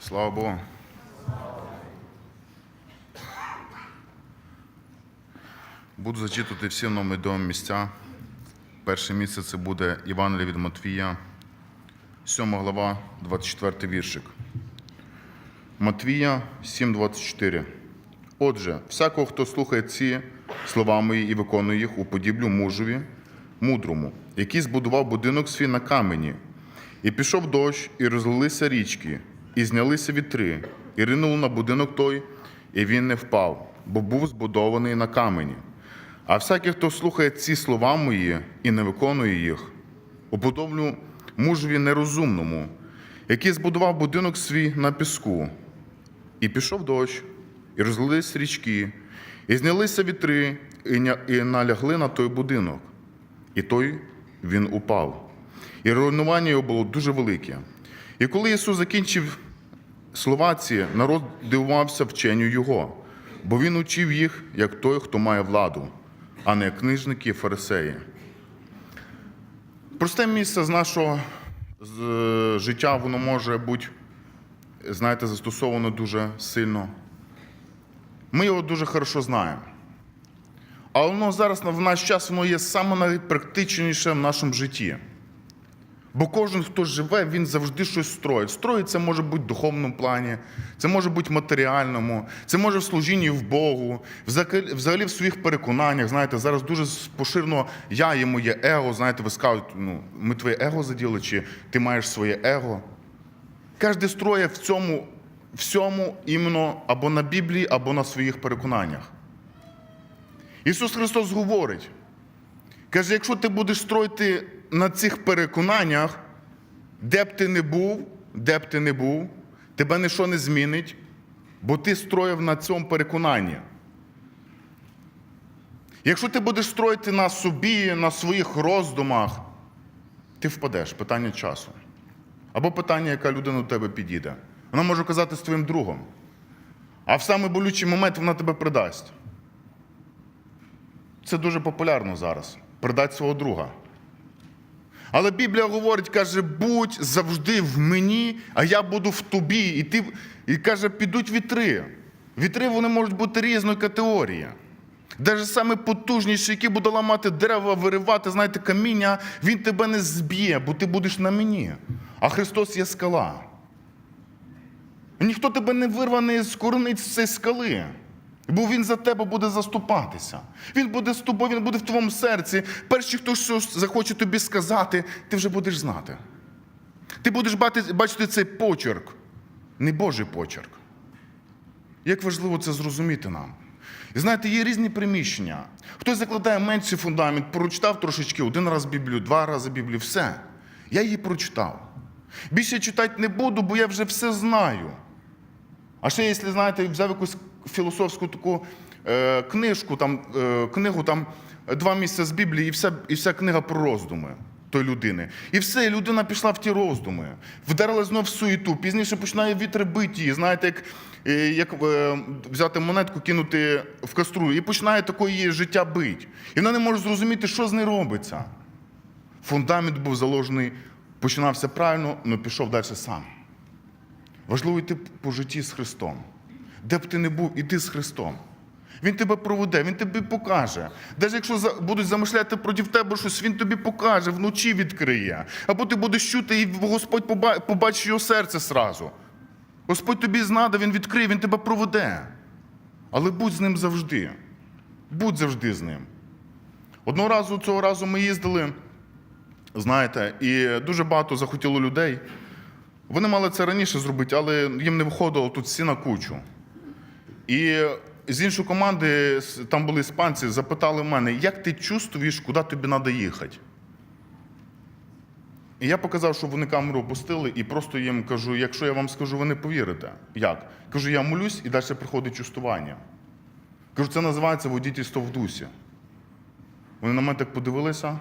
Слава Богу. Буду зачитувати всі нам відомі місця. Перше місце це буде Івангелія від Матвія, 7 глава, 24 віршик. Матвія 7,24. Отже, всякого, хто слухає ці слова мої і виконує їх, уподіблю мужові, мудрому, який збудував будинок свій на камені, і пішов дощ, і розлилися річки, і знялися вітри, і ринули на будинок той, і він не впав, бо був збудований на камені. А всякий, хто слухає ці слова мої і не виконує їх, уподоблю мужеві нерозумному, який збудував будинок свій на піску. І пішов дощ, і розлились річки, і знялися вітри, і налягли на той будинок. І той він упав. І руйнування його було дуже велике. І коли Ісус закінчив слова ці, народ дивувався вченню Його, бо Він учив їх, як той, хто має владу, а не книжники і фарисеї. Просте місце з нашого е, життя, воно може бути, знаєте, застосовано дуже сильно. Ми його дуже хорошо знаємо. Але воно зараз в наш час воно є найпрактичніше в нашому житті. Бо кожен, хто живе, він завжди щось строїть. Строїть це може бути в духовному плані, це може бути матеріальному, це може в служінні в Богу, взагалі в своїх переконаннях. Знаєте, зараз дуже поширено я і моє его. Знаєте, ви скажуть, ну, ми твоє его заділи, чи ти маєш своє его. Кожен строє в цьому всьому іменно або на Біблії, або на своїх переконаннях. Ісус Христос говорить, каже, якщо ти будеш строїти на цих переконаннях, де б ти не був, де б ти не був, тебе нічого не змінить, бо ти строїв на цьому переконанні. Якщо ти будеш строїти на собі, на своїх роздумах, ти впадеш питання часу. Або питання, яка людина до тебе підійде. Вона може казати з твоїм другом. А в самий болючий момент вона тебе придасть. Це дуже популярно зараз. Придати свого друга. Але Біблія говорить, каже, будь завжди в мені, а я буду в тобі. І ти, і каже, підуть вітри. Вітри вони можуть бути різної категорії. Навіть саме потужніший, який буде ламати дерева, виривати, знаєте, каміння, він тебе не зб'є, бо ти будеш на мені. А Христос є скала. Ніхто тебе не вирване з корениць цієї скали. Бо він за тебе буде заступатися. Він буде з тобою, він буде в твоєму серці. Перший, хто щось захоче тобі сказати, ти вже будеш знати. Ти будеш бачити цей почерк, не Божий почерк. Як важливо це зрозуміти нам. І знаєте, є різні приміщення. Хтось закладає менший фундамент, прочитав трошечки один раз Біблію, два рази Біблію, все. Я її прочитав. Більше читати не буду, бо я вже все знаю. А ще, якщо знаєте, взяв якусь філософську таку е, книжку, там, е, книгу, там два місця з Біблії, і вся, і вся книга про роздуми тої людини. І все, людина пішла в ті роздуми, вдарила знов в суєту, пізніше починає вітри бити її. Знаєте, як, е, як е, взяти монетку, кинути в каструлю, і починає таке її життя бити. І вона не може зрозуміти, що з нею робиться. Фундамент був заложений, починався правильно, але пішов далі сам. Важливо йти по житті з Христом. Де б ти не був, іди з Христом. Він тебе проведе, Він тобі покаже. Навіть якщо будуть замишляти проти тебе щось, Він тобі покаже, вночі відкриє. Або ти будеш чути, і Господь побачить його серце зразу. Господь тобі знада, Він відкриє, Він тебе проведе. Але будь з ним завжди. Будь завжди з ним. Одного разу цього разу ми їздили, знаєте, і дуже багато захотіло людей. Вони мали це раніше зробити, але їм не виходило тут всі на кучу. І з іншої команди, там були іспанці, запитали мене, як ти чувствуєш, куди тобі треба їхати? І я показав, що вони камеру опустили, і просто їм кажу: якщо я вам скажу, ви не повірите. Як? Кажу, я молюсь і далі приходить чувствування. Кажу, це називається водітельство в дусі. Вони на мене так подивилися.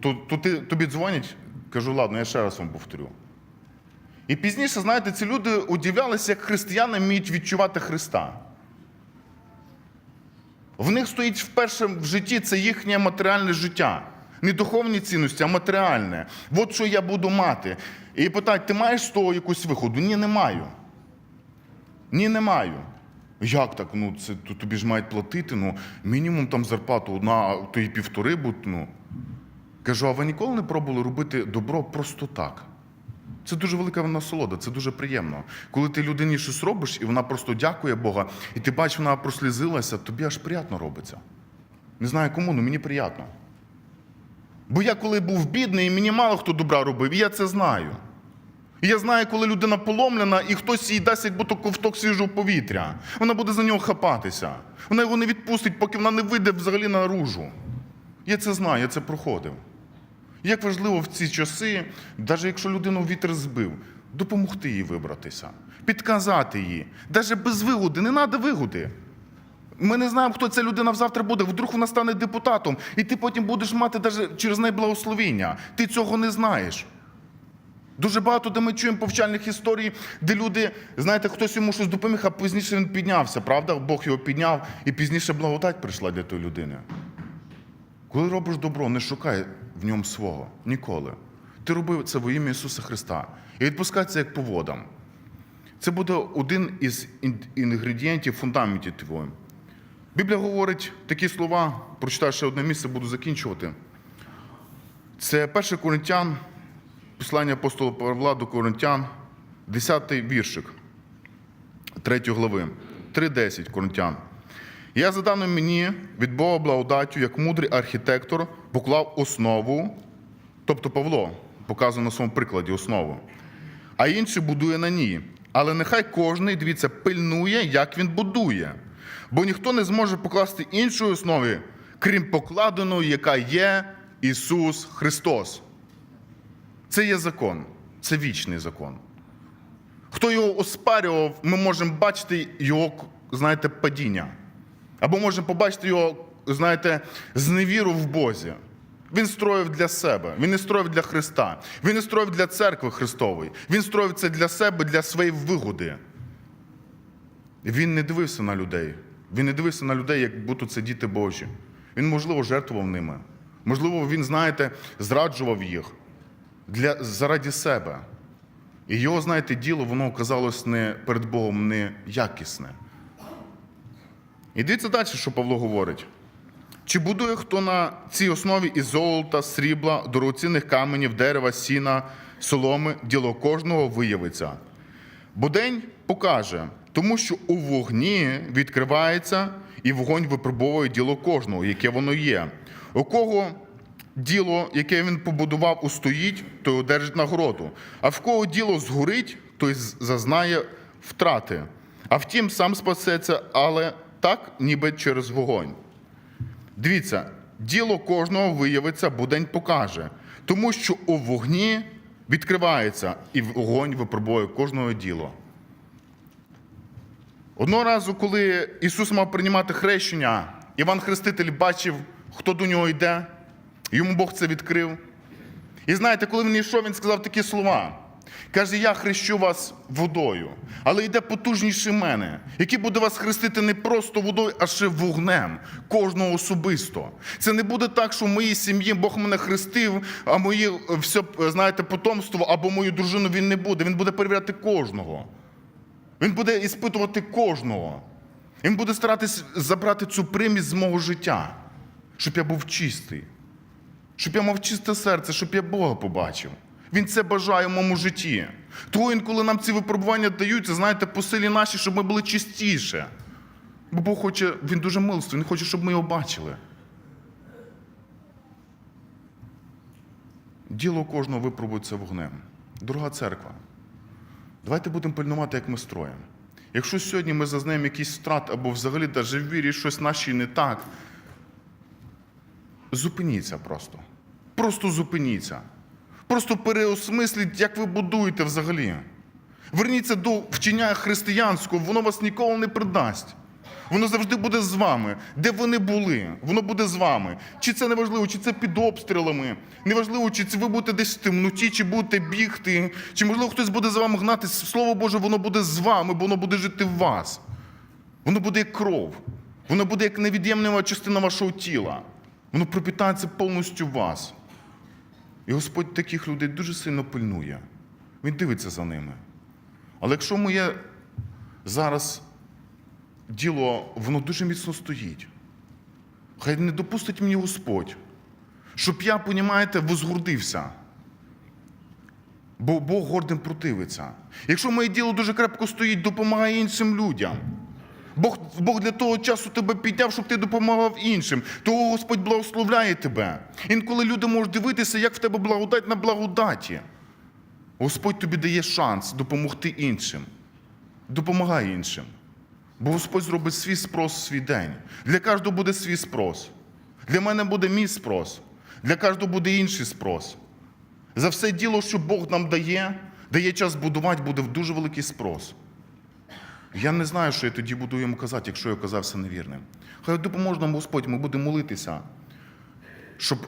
То, то ти, тобі дзвонять? Кажу, ладно, я ще раз вам повторю. І пізніше, знаєте, ці люди удивлялися, як християни вміють відчувати Христа. В них стоїть вперше в житті це їхнє матеріальне життя. Не духовні цінності, а матеріальне. От що я буду мати. І питають, ти маєш з того якусь виходу? Ні, не маю. Ні, не маю. Як так? Ну, це то тобі ж мають платити. Ну, мінімум там зарплату одна, то і півтори будь. Ну. Кажу, а ви ніколи не пробували робити добро просто так? Це дуже велика насолода, це дуже приємно. Коли ти людині щось робиш, і вона просто дякує Бога, і ти бачиш, вона прослізилася, тобі аж приємно робиться. Не знаю кому, але мені приємно. Бо я коли був бідний, і мені мало хто добра робив, і я це знаю. І я знаю, коли людина поломлена, і хтось їй дасть як будто ковток свіжого повітря. Вона буде за нього хапатися. Вона його не відпустить, поки вона не вийде взагалі наружу. Я це знаю, я це проходив. Як важливо в ці часи, навіть якщо людину вітер збив, допомогти їй вибратися, підказати їй. Навіть без вигоди, не треба вигоди. Ми не знаємо, хто ця людина завтра буде. Вдруг вона стане депутатом, і ти потім будеш мати навіть через неї благословіння. Ти цього не знаєш. Дуже багато, де ми чуємо повчальних історій, де люди, знаєте, хтось йому щось допоміг, а пізніше він піднявся, правда? Бог його підняв, і пізніше благодать прийшла для тої людини. Коли робиш добро, не шукай в ньому свого ніколи. Ти робив це во ім'я Ісуса Христа. І відпускай це як по водам. Це буде один із інгредієнтів фундаментів твого. Біблія говорить такі слова, прочитаю ще одне місце, буду закінчувати. Це 1 Коринтян, послання апостола Павла до Коринтян, 10 віршик 3 глави, 3.10 Коринтян. Я за даним мені від Бога благодаттю, як мудрий архітектор, поклав основу, тобто Павло показує на своєму прикладі основу, а інший будує на ній. Але нехай кожний, дивіться, пильнує, як він будує. Бо ніхто не зможе покласти іншої основи, крім покладеної, яка є Ісус Христос. Це є закон, це вічний закон. Хто його оспарював, ми можемо бачити його, знаєте, падіння. Або можемо побачити його, знаєте, зневіру в Бозі. Він строїв для себе, він не строїв для Христа, він не строїв для церкви Христової. Він строїв це для себе, для своєї вигоди. Він не дивився на людей. Він не дивився на людей, як будто це діти Божі. Він, можливо, жертвував ними. Можливо, він, знаєте, зраджував їх для, заради себе. І його, знаєте, діло, воно оказалось не перед Богом не якісне. І дивіться далі, що Павло говорить. Чи будує хто на цій основі із золота, срібла, дорогоцінних каменів, дерева, сіна, соломи, діло кожного виявиться. Бо день покаже, тому що у вогні відкривається і вогонь випробовує діло кожного, яке воно є. У кого діло, яке він побудував, устоїть, той одержить нагороду. А в кого діло згорить, той зазнає втрати. А втім, сам спасеться, але так, ніби через вогонь. Дивіться, діло кожного виявиться, бо день покаже. Тому що у вогні відкривається, і вогонь випробує кожного діло. Одного разу, коли Ісус мав приймати хрещення, Іван Хреститель бачив, хто до нього йде, йому Бог це відкрив. І знаєте, коли він йшов, він сказав такі слова. Каже, я хрещу вас водою, але йде потужніший мене, який буде вас хрестити не просто водою, а ще вогнем, кожного особисто. Це не буде так, що в моїй сім'ї Бог мене хрестив, а моє все, знаєте, потомство або мою дружину він не буде. Він буде перевіряти кожного. Він буде іспитувати кожного. Він буде старатись забрати цю примість з мого життя, щоб я був чистий, щоб я мав чисте серце, щоб я Бога побачив. Він це бажає в моєму житті. Тому інколи нам ці випробування даються, знаєте, по силі наші, щоб ми були чистіше. Бо Бог хоче, він дуже милостивий, він хоче, щоб ми його бачили. Діло кожного випробується вогнем. Дорога церква. Давайте будемо пильнувати, як ми строїмо. Якщо сьогодні ми зазнаємо якийсь втрат або взагалі навіть в вірі щось нашій не так, зупиніться просто. Просто зупиніться. Просто переосмисліть, як ви будуєте взагалі. Верніться до вчення християнського, воно вас ніколи не придасть. Воно завжди буде з вами. Де вони були, воно буде з вами. Чи це неважливо, чи це під обстрілами. Неважливо, чи це ви будете десь в темноті, чи будете бігти, чи можливо хтось буде за вами гнати. Слово Боже, воно буде з вами, бо воно буде жити в вас. Воно буде як кров. Воно буде як невід'ємна частина вашого тіла. Воно пропитається повністю вас. І Господь таких людей дуже сильно пильнує. Він дивиться за ними. Але якщо моє зараз діло, воно дуже міцно стоїть, хай не допустить мені Господь, щоб я, понімаєте, возгордився. Бо Бог гордим противиться. Якщо моє діло дуже крепко стоїть, допомагає іншим людям. Бог, Бог для того часу тебе підняв, щоб ти допомагав іншим. Того Господь благословляє тебе. Інколи люди можуть дивитися, як в тебе благодать на благодаті. Господь тобі дає шанс допомогти іншим. Допомагай іншим. Бо Господь зробить свій спрос в свій день. Для кожного буде свій спрос. Для мене буде мій спрос. Для кожного буде інший спрос. За все діло, що Бог нам дає, дає час будувати, буде дуже великий спрос. Я не знаю, що я тоді буду йому казати, якщо я оказався невірним. Хай допоможе нам Господь, ми будемо молитися, щоб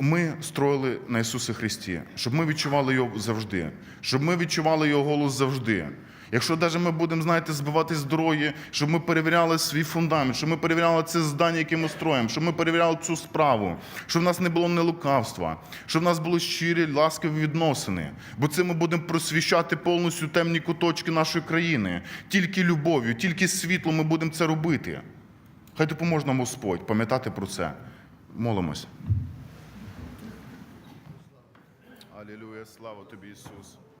ми строїли на Ісусі Христі, щоб ми відчували Його завжди, щоб ми відчували Його голос завжди. Якщо навіть ми будемо, знаєте, збивати з дороги, щоб ми перевіряли свій фундамент, щоб ми перевіряли це здання, яке ми строїмо, щоб ми перевіряли цю справу, щоб в нас не було нелукавства, щоб в нас були щирі, ласкаві відносини. Бо це ми будемо просвіщати повністю темні куточки нашої країни. Тільки любов'ю, тільки світлом ми будемо це робити. Хай допоможе нам Господь пам'ятати про це. Молимось. Алілуя, слава тобі, Ісус.